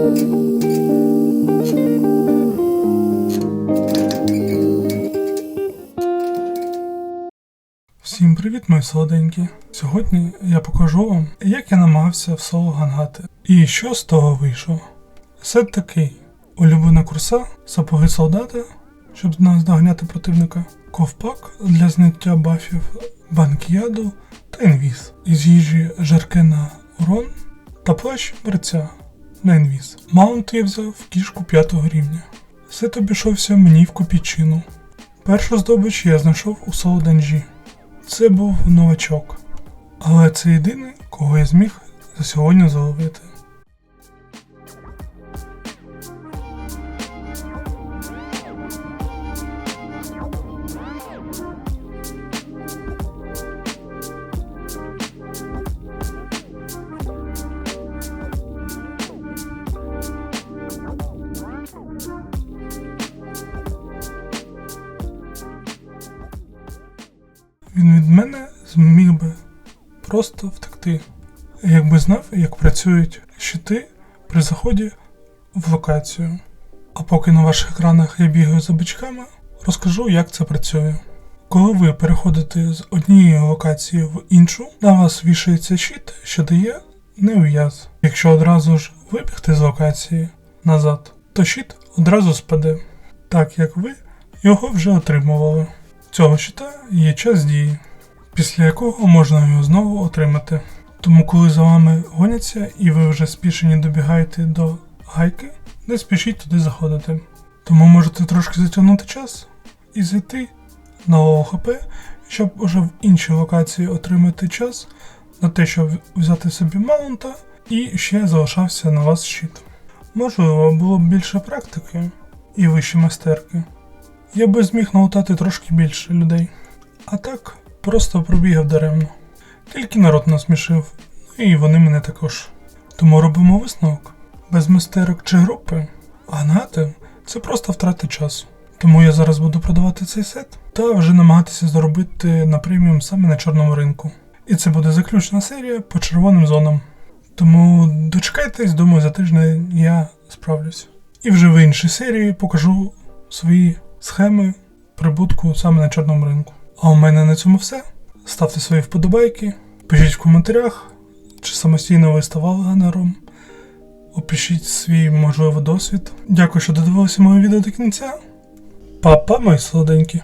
Всім привіт, мої солоденькі! Сьогодні я покажу вам, як я намагався в соло гангати і що з того вийшло. Сет такий: улюблена курса, сапоги солдата, щоб нас доганяти противника, ковпак для зняття бафів, банк'яду та інвіз. Із їжі жаркена урон та плащ мерця інвіз. Маунт я взяв кішку 5 рівня. Сет обійшовся мені в копійчину. Першу здобич я знайшов у соло данжі. Це був новачок. Але це єдиний, кого я зміг за сьогодні заловити. Він від мене зміг би просто втекти, якби знав, як працюють щити при заході в локацію. А поки на ваших екранах я бігаю за бичками, розкажу, як це працює. Коли ви переходите з однієї локації в іншу, на вас вішається щит, що дає неув'яз. Якщо одразу ж вибігти з локації назад, то щит одразу спаде, так як ви його вже отримували. Цього щита є час дії, після якого можна його знову отримати. Тому, коли за вами гоняться і ви вже спішені добігаєте до гайки, не спішіть туди заходити. Тому можете трошки затягнути час і зайти на ОХП, щоб уже в іншій локації отримати час на те, щоб взяти собі маунта і ще залишався на вас щит. Можливо, було б більше практики і вищі майстерки. Я би зміг налутати трошки більше людей. А так, просто пробігав даремно. Тільки народ насмішив, ну і вони мене також. Тому робимо висновок. Без майстерок чи групи гнати це просто втрати часу. Тому я зараз буду продавати цей сет та вже намагатися заробити на преміум саме на чорному ринку. І це буде заключна серія по червоним зонам. Тому дочекайтесь, думаю, за тиждень я справлюсь. І вже в іншій серії покажу свої схеми прибутку саме на чорному ринку. А у мене на цьому все. Ставте свої вподобайки, пишіть в коментарях, чи самостійно ви ставали ганером. Опишіть свій можливий досвід. Дякую, що додивилися моє відео до кінця. Па-па, мої солоденькі!